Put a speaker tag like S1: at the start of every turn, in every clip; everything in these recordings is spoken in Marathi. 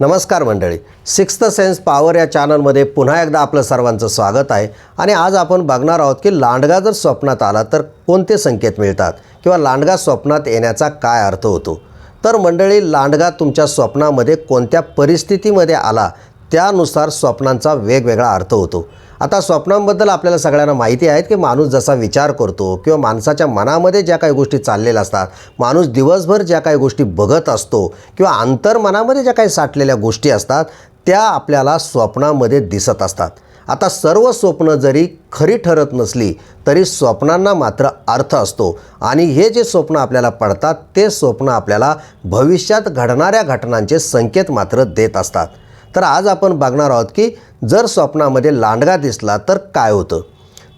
S1: नमस्कार मंडळी. सिक्स्थ सेन्स पॉवर या चॅनलमध्ये पुन्हा एकदा आपलं सर्वांचं स्वागत आहे. आणि आज आपण बघणार आहोत की लांडगा जर स्वप्नात आला तर कोणते संकेत मिळतात? किंवा लांडगा स्वप्नात येण्याचा काय अर्थ होतो? तर मंडळी लांडगा तुमच्या स्वप्नामध्ये कोणत्या परिस्थितीमध्ये आला? त्यानुसार स्वप्नांचा वेगवेगळा अर्थ होतो. आता स्वप्नांबद्दल आपल्याला सगळ्यांना माहिती आहे की माणूस जसा विचार करतो किंवा माणसाच्या मनामध्ये ज्या काही गोष्टी चाललेल्या असतात माणूस दिवसभर ज्या काही गोष्टी बघत असतो किंवा अंतर्मनामध्ये ज्या काही साठलेल्या गोष्टी असतात त्या आपल्याला स्वप्नामध्ये दिसत असतात. आता सर्व स्वप्न जरी खरी ठरत नसली तरी स्वप्नांना मात्र अर्थ असतो. आणि हे जे स्वप्न आपल्याला पडतात ते स्वप्न आपल्याला भविष्यात घडणाऱ्या घटनांचे संकेत मात्र देत असतात. तर आज आपण बघणार आहोत की जर स्वप्नामध्ये लांडगा दिसला तर काय होतं?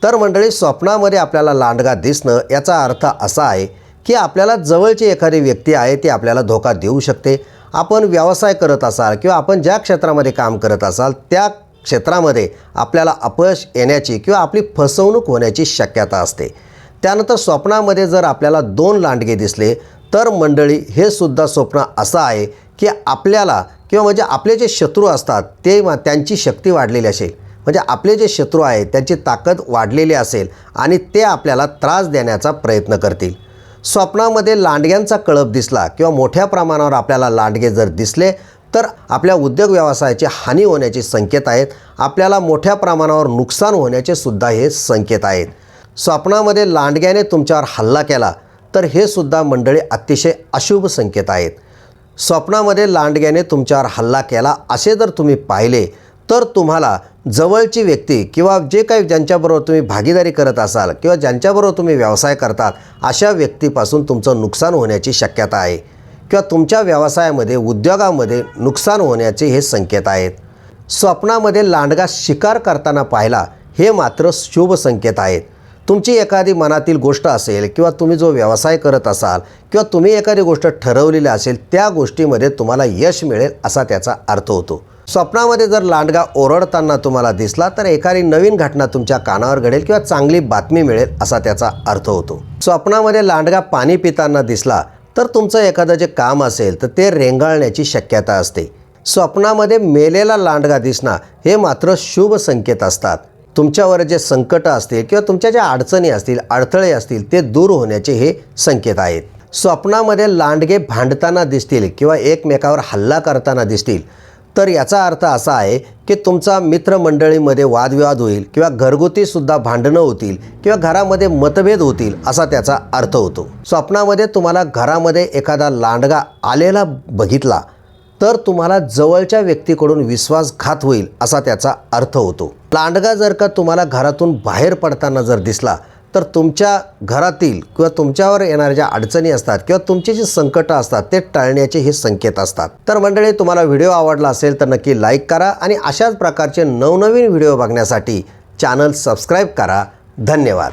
S1: तर मंडळी स्वप्नामध्ये आपल्याला लांडगा दिसणं याचा अर्थ असा आहे की आपल्याला जवळची एखादी व्यक्ती आहे ती आपल्याला धोका देऊ शकते. आपण व्यवसाय करत असाल किंवा आपण ज्या क्षेत्रामध्ये काम करत असाल त्या क्षेत्रामध्ये आपल्याला अपयश येण्याची किंवा आपली फसवणूक होण्याची शक्यता असते. त्यानंतर स्वप्नामध्ये जर आपल्याला दोन लांडगे दिसले तर मंडळी हे सुद्धा स्वप्न असं आहे की आपल्याला किंवा म्हणजे आपले जे शत्रू असतात ते मा- त्यांची शक्ती वाढलेली असेल. म्हणजे आपले जे शत्रू आहेत त्यांची ताकद वाढलेली असेल आणि ते आपल्याला त्रास देण्याचा प्रयत्न करतील. स्वप्नामध्ये लांडग्यांचा कळप दिसला किंवा मोठ्या प्रमाणावर आपल्याला लांडगे जर दिसले तर आपल्या उद्योग व्यवसायाची हानी होण्याचे संकेत आहेत. आपल्याला मोठ्या प्रमाणावर नुकसान होण्याचे सुद्धा हे संकेत आहेत. स्वप्नामध्ये लांडग्याने तुमच्यावर हल्ला केला तर हे सुद्धा मंडळी अतिशय अशुभ संकेत आहेत. स्वप्नामध्ये लांडग्याने तुमच्यावर हल्ला केला असे जर तुम्ही पाहिले तर तुम्हाला जवळची व्यक्ती किंवा जे काही ज्यांच्याबरोबर तुम्ही भागीदारी करत असाल किंवा ज्यांच्याबरोबर तुम्ही व्यवसाय करतात अशा व्यक्तीपासून तुमचं नुकसान होण्याची शक्यता आहे. किंवा तुमच्या व्यवसायामध्ये उद्योगामध्ये नुकसान होण्याचे हे संकेत आहेत. स्वप्नामध्ये लांडगा शिकार करताना पाहिला हे मात्र शुभ संकेत आहेत. तुमची एखादी मनातील गोष्ट असेल किंवा तुम्ही जो व्यवसाय करत असाल किंवा तुम्ही एखादी गोष्ट ठरवलेली असेल त्या गोष्टीमध्ये तुम्हाला यश मिळेल असा त्याचा अर्थ होतो. स्वप्नामध्ये जर लांडगा ओरडताना तुम्हाला दिसला तर एखादी नवीन घटना तुमच्या कानावर घडेल किंवा चांगली बातमी मिळेल असा त्याचा अर्थ होतो. स्वप्नामध्ये लांडगा पाणी पिताना दिसला तर तुमचं एखादं जे काम असेल तर ते रेंगाळण्याची शक्यता असते. स्वप्नामध्ये मेलेला लांडगा दिसणं हे मात्र शुभ संकेत असतात. तुमच्यावर जे संकटं असतील किंवा तुमच्या ज्या अडचणी असतील अडथळे असतील ते दूर होण्याचे हे संकेत आहेत. स्वप्नामध्ये लांडगे भांडताना दिसतील किंवा एकमेकावर हल्ला करताना दिसतील तर याचा अर्थ असा आहे की तुमचा मित्रमंडळीमध्ये वादविवाद होईल किंवा घरगुतीसुद्धा भांडणं होतील किंवा घरामध्ये मतभेद होतील असा त्याचा अर्थ होतो. स्वप्नामध्ये तुम्हाला घरामध्ये एखादा लांडगा आलेला बघितला तर तुम्हाला जवळच्या व्यक्तीकडून विश्वासघात होईल असा त्याचा अर्थ होतो. लांडगा जर का तुम्हाला घरातून बाहेर पडताना जर दिसला तर तुमच्या घरातील किंवा तुमच्यावर येणाऱ्या ज्या अडचणी असतात किंवा तुमची जी संकटं असतात ते टाळण्याचे हे संकेत असतात. तर मंडळी तुम्हाला व्हिडिओ आवडला असेल तर नक्की लाईक करा आणि अशाच प्रकारचे नवनवीन व्हिडिओ बघण्यासाठी चॅनल सबस्क्राईब करा. धन्यवाद.